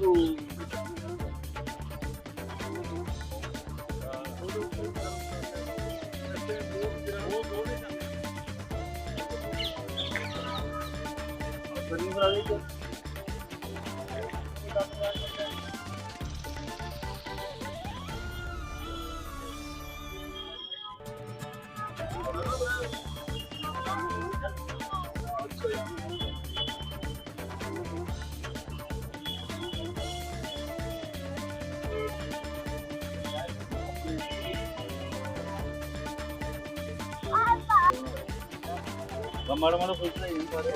tuh itu. Kita mulai. ਮਾੜਾ ਪੁੱਛਣਾ ਹੀ ਸਾਰੇ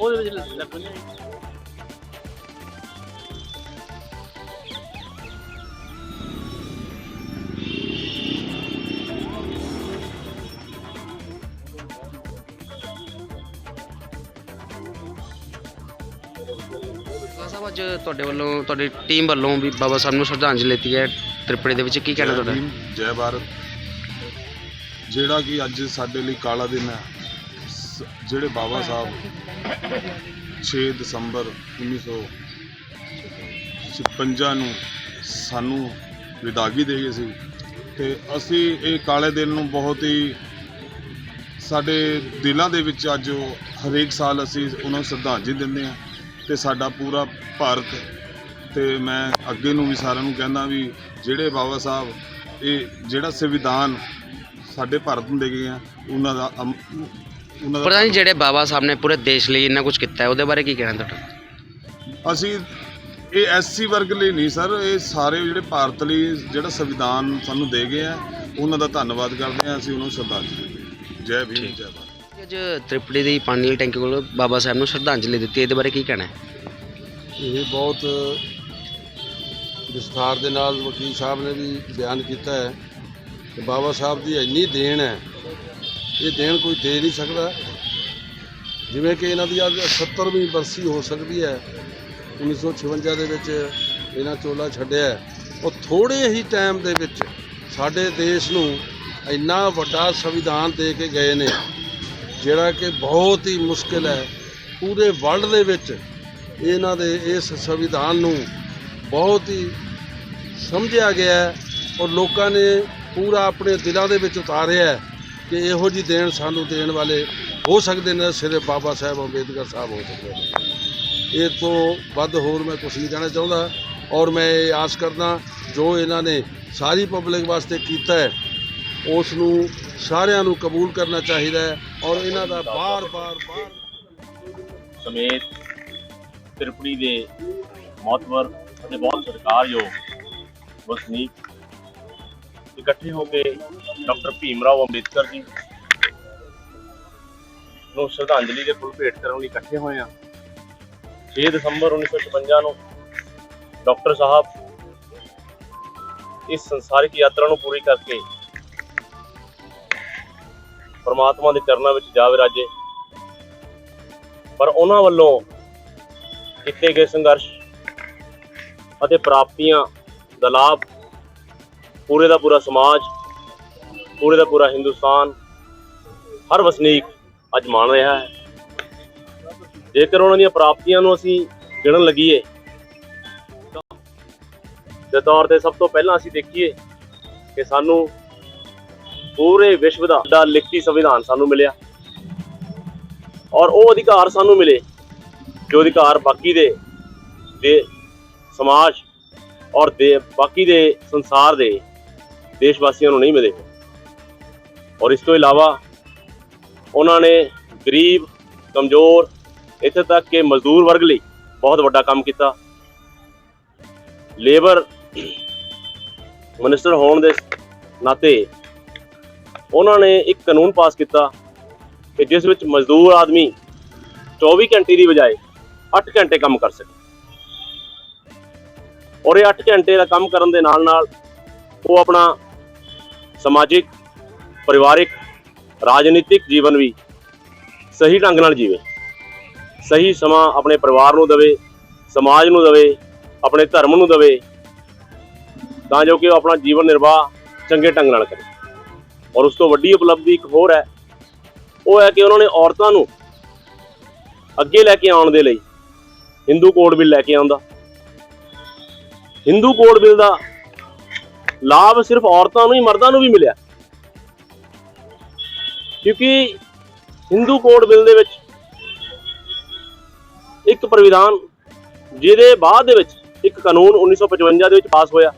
ਉਹਦੇ ਵਿੱਚ ਲੱਗਣੇ ਖਾਲਸਾ ਸਾਹਿਬ ਅੱਜ ਤੁਹਾਡੇ ਵੱਲੋਂ ਤੁਹਾਡੀ ਟੀਮ ਵੱਲੋਂ ਵੀ ਬਾਬਾ ਸਾਹਿਬ ਨੂੰ ਸ਼ਰਧਾਂਜਲੀ ਦਿੱਤੀ ਹੈ ਤ੍ਰਿਪੜੀ ਦੇ ਵਿੱਚ। ਕੀ ਕਹਿਣਾ ਤੁਹਾਡਾ? ਭੀਮ, ਜੈ ਭਾਰਤ। ਜਿਹੜਾ ਕਿ ਅੱਜ ਸਾਡੇ ਲਈ ਕਾਲਾ ਦਿਨ ਹੈ ਸ- ਜਿਹੜੇ ਬਾਬਾ ਸਾਹਿਬ 6 ਦਸੰਬਰ 1956 ਨੂੰ ਸਾਨੂੰ ਵਿਦਾਗੀ ਦੇ ਗਏ ਸੀ ਤੇ ਅਸੀਂ ਇਹ ਕਾਲੇ ਦਿਨ ਨੂੰ ਬਹੁਤ ਹੀ ਸਾਡੇ ਦਿਲਾਂ ਦੇ ਵਿੱਚ ਅੱਜ ਉਹ ਹਰੇਕ ਸਾਲ ਅਸੀਂ ਉਹਨਾਂ ਨੂੰ ਸ਼ਰਧਾਂਜਲੀ ਦਿੰਦੇ ਹਾਂ। ਤੇ ਸਾਡਾ ਪੂਰਾ ਭਾਰਤ ਤੇ ਮੈਂ ਅੱਗੇ ਨੂੰ ਵੀ ਸਾਰਿਆਂ ਨੂੰ ਕਹਿੰਦਾ ਵੀ ਜਿਹੜੇ ਬਾਬਾ ਸਾਹਿਬ ਇਹ ਜਿਹੜਾ ਸੰਵਿਧਾਨ ਸਾਡੇ ਭਾਰਤ ਨੂੰ ਦੇ ਗਏ ਆ ਉਹਨਾਂ ਦਾ ਅਮ- ਉਹਨਾਂ ਪ੍ਰਧਾਨ ਜੀ ਦਾ ਜਿਹੜੇ ਬਾਬਾ ਸਾਹਿਬ ਨੇ ਪੂਰੇ ਦੇਸ਼ ਲਈ ਇੰਨਾ ਕੁਝ ਕੀਤਾ ਹੈ ਉਹਦੇ ਬਾਰੇ ਕੀ ਕਹਿਣਾ ਤੁਹਾਡਾ ਅਸੀਂ ਇਹ ਐਸਸੀ ਵਰਗ ਲਈ ਨਹੀਂ ਸਰ ਇਹ ਸਾਰੇ ਜਿਹੜੇ ਭਾਰਤ ਲਈ ਜਿਹੜਾ ਸੰਵਿਧਾਨ ਸਾਨੂੰ ਦੇ ਗਏ ਆ ਉਹਨਾਂ ਦਾ ਧੰਨਵਾਦ ਕਰਦੇ ਆ ਅਸੀਂ ਉਹਨਾਂ ਨੂੰ ਸ਼ਰਧਾਂਜਲੀ ਦਿੰਦੇ ਹਾਂ। ਜੈ ਭੀਮ। ਜੈ ਭਾਰਤ ਅੱਜ ਤ੍ਰਿਪੜੀ ਦੀ ਪਾਣੀ ਵਾਲੀ ਟੈਂਕੀ ਕੋਲ ਬਾਬਾ ਸਾਹਿਬ ਨੂੰ ਸ਼ਰਧਾਂਜਲੀ ਦਿੱਤੀ ਇਹਦੇ ਬਾਰੇ ਕੀ ਕਹਿਣਾ ਹੈ? ਇਹ ਬਹੁਤ ਵਿਸਥਾਰ ਦੇ ਨਾਲ ਵਕੀਲ ਸਾਹਿਬ ਨੇ ਵੀ ਬਿਆਨ ਕੀਤਾ ਹੈ ਕਿ ਬਾਬਾ ਸਾਹਿਬ ਦੀ ਇੰਨੀ ਦੇਣ ਹੈ, ਇਹ ਦੇਣ ਕੋਈ ਦੇ ਨਹੀਂ ਸਕਦਾ। ਜਿਵੇਂ ਕਿ ਇਹਨਾਂ ਦੀ ਅੱਜ 70ਵੀਂ ਬਰਸੀ ਹੋ ਸਕਦੀ ਹੈ 1956 ਦੇ ਵਿੱਚ ਇਹਨਾਂ ਚੋਲਾ ਛੱਡਿਆ ਉਹ ਥੋੜੇ ਹੀ ਟਾਈਮ ਦੇ ਵਿੱਚ ਸਾਡੇ ਦੇਸ਼ ਨੂੰ ਇੰਨਾ ਵੱਡਾ ਸੰਵਿਧਾਨ ਦੇ ਕੇ ਗਏ ਨੇ। ਜਿਹੜਾ ਕਿ ਬਹੁਤ ਹੀ ਮੁਸ਼ਕਿਲ ਹੈ। ਪੂਰੇ ਵਰਲਡ ਦੇ ਵਿੱਚ ਇਹਨਾਂ ਦੇ ਇਸ ਸੰਵਿਧਾਨ ਨੂੰ ਬਹੁਤ ਹੀ ਸਮਝਿਆ ਗਿਆ ਔਰ ਲੋਕਾਂ ਨੇ ਪੂਰਾ ਆਪਣੇ ਦਿਲਾਂ ਦੇ ਵਿੱਚ ਉਤਾਰਿਆ ਕਿ ਇਹੋ ਜੀ ਦੇਣ ਸਾਨੂੰ ਦੇਣ ਵਾਲੇ ਹੋ ਸਕਦੇ ਨੇ, ਸਿਰਫ ਬਾਬਾ ਸਾਹਿਬ ਅੰਬੇਦਕਰ ਸਾਹਿਬ ਹੋ ਸਕਦੇ ਨੇ। ਇਹ ਤੋਂ ਵੱਧ ਹੋਰ ਮੈਂ ਕੁਝ ਨਹੀਂ ਕਹਿਣਾ ਚਾਹੁੰਦਾ ਔਰ ਮੈਂ ਇਹ ਆਸ ਕਰਦਾ ਜੋ ਇਹਨਾਂ ਨੇ ਸਾਰੀ ਪਬਲਿਕ ਵਾਸਤੇ ਕੀਤਾ ਹੈ, ਉਸ ਨੂੰ ਸਾਰਿਆਂ ਨੂੰ ਕਬੂਲ ਕਰਨਾ ਚਾਹੀਦਾ ਹੈ। ਔਰ ਇਹਨਾਂ ਦਾ ਬਾਰ-ਬਾਰ ਬਾਰ ਸਮੇਤ ਤ੍ਰਿਪੜੀ ਦੇ ਮੌਤਵਰ ਅਤੇ ਬਹੁਤ ਸਰਕਾਰਯੋਗ ਵਸਨੀਕ ਇਕੱਠੇ ਹੋ ਕੇ ਡਾਕਟਰ ਭੀਮ ਰਾਓ ਅੰਬੇਦਕਰ ਜੀ ਨੂੰ ਸ਼ਰਧਾਂਜਲੀ ਦੇ ਫੁੱਲ ਭੇਟ ਕਰਨ ਲਈ ਇਕੱਠੇ ਹੋਏ ਹਾਂ। 6 ਦਸੰਬਰ 1956 ਨੂੰ ਡਾਕਟਰ ਸਾਹਿਬ ਇਸ ਸੰਸਾਰਿਕ ਯਾਤਰਾ ਨੂੰ ਪੂਰੀ ਕਰਕੇ ਪਰਮਾਤਮਾ ਦੇ ਚਰਨਾਂ ਵਿੱਚ ਜਾ ਵਿਰਾਜੇ ਪਰ ਉਹਨਾਂ ਵੱਲੋਂ ਕੀਤੇ ਗਏ ਸੰਘਰਸ਼ ਅਤੇ ਪ੍ਰਾਪਤੀਆਂ ਦਾ ਲਾਭ ਪੂਰੇ ਦਾ ਪੂਰਾ ਸਮਾਜ, ਪੂਰੇ ਦਾ ਪੂਰਾ ਹਿੰਦੁਸਤਾਨ, ਹਰ ਵਸਨੀਕ ਅੱਜ ਮਾਣ ਰਿਹਾ ਹੈ। ਜੇਕਰ ਉਹਨਾਂ ਦੀਆਂ ਪ੍ਰਾਪਤੀਆਂ ਨੂੰ ਅਸੀਂ ਗਿਣਨ ਲੱਗੀਏ ਦੇ ਤੌਰ ਤੇ ਸਭ ਤੋਂ ਪਹਿਲਾਂ ਅਸੀਂ ਦੇਖੀਏ ਕਿ ਸਾਨੂੰ ਪੂਰੇ ਵਿਸ਼ਵ ਦਾ ਦਾ ਲਿਖਤੀ ਸੰਵਿਧਾਨ ਸਾਨੂੰ ਮਿਲਿਆ। ਔਰ ਉਹ ਅਧਿਕਾਰ ਸਾਨੂੰ ਮਿਲੇ, ਜੋ ਅਧਿਕਾਰ ਬਾਕੀ ਦੇ ਦੇ ਸਮਾਜ ਔਰ ਦੇ, ਬਾਕੀ ਦੇ ਸੰਸਾਰ ਦੇ ਦੇਸ਼ ਵਾਸੀਆਂ ਨੂੰ ਨਹੀਂ ਮਿਲੇ। ਔਰ ਇਸ ਤੋਂ ਇਲਾਵਾ ਉਹਨਾਂ ਨੇ ਗਰੀਬ, ਕਮਜ਼ੋਰ, ਇੱਥੇ ਤੱਕ ਕਿ ਮਜ਼ਦੂਰ ਵਰਗ ਲਈ ਬਹੁਤ ਵੱਡਾ ਕੰਮ ਕੀਤਾ। ਲੇਬਰ ਮਿਨਿਸਟਰ ਹੋਣ ਦੇ ਨਾਤੇ ਉਹਨਾਂ ਨੇ ਇੱਕ ਕਾਨੂੰਨ ਪਾਸ ਕੀਤਾ ਕਿ ਜਿਸ ਵਿੱਚ ਮਜ਼ਦੂਰ ਆਦਮੀ 24 ਘੰਟੇ ਦੀ ਬਜਾਏ 8 ਘੰਟੇ ਕੰਮ ਕਰ ਸਕੇ। ਔਰ ਇਹ 8 ਘੰਟੇ ਦਾ ਕੰਮ ਕਰਨ ਦੇ ਨਾਲ ਨਾਲ ਉਹ ਆਪਣਾ ਸਮਾਜਿਕ, ਪਰਿਵਾਰਿਕ, ਰਾਜਨੀਤਿਕ ਜੀਵਨ ਵੀ ਸਹੀ ਢੰਗ ਨਾਲ ਜੀਵੇ। ਸਹੀ ਸਮਾਂ ਆਪਣੇ ਪਰਿਵਾਰ ਨੂੰ ਦੇਵੇ, ਸਮਾਜ ਨੂੰ ਦੇਵੇ, ਆਪਣੇ ਧਰਮ ਨੂੰ ਦੇਵੇ, ਤਾਂ ਜੋ ਕਿ ਉਹ ਆਪਣਾ ਜੀਵਨ ਨਿਰਵਾਹ ਚੰਗੇ ਢੰਗ ਨਾਲ ਕਰੇ। ਔਰ ਉਸ ਤੋਂ ਵੱਡੀ ਉਪਲਬਧੀ ਇੱਕ ਹੋਰ ਹੈ। ਉਹ ਹੈ ਕਿ ਉਹਨਾਂ ਨੇ ਔਰਤਾਂ ਨੂੰ ਅੱਗੇ ਲੈ ਕੇ ਆਉਣ ਦੇ ਲਈ ਹਿੰਦੂ ਕੋਡ ਬਿੱਲ ਲੈ ਕੇ ਆਉਂਦਾ। ਹਿੰਦੂ ਕੋਡ ਬਿੱਲ ਦਾ ਲਾਭ ਸਿਰਫ ਔਰਤਾਂ ਨੂੰ ਹੀ, ਮਰਦਾਂ ਨੂੰ ਵੀ ਮਿਲਿਆ। ਕਿਉਂਕਿ ਹਿੰਦੂ ਕੋਡ ਬਿੱਲ ਦੇ ਵਿੱਚ ਇੱਕ ਪ੍ਰਵਿਧਾਨ, ਜਿਹਦੇ ਬਾਅਦ ਦੇ ਵਿੱਚ ਇੱਕ ਕਾਨੂੰਨ 1955 ਦੇ ਵਿੱਚ ਪਾਸ ਹੋਇਆ।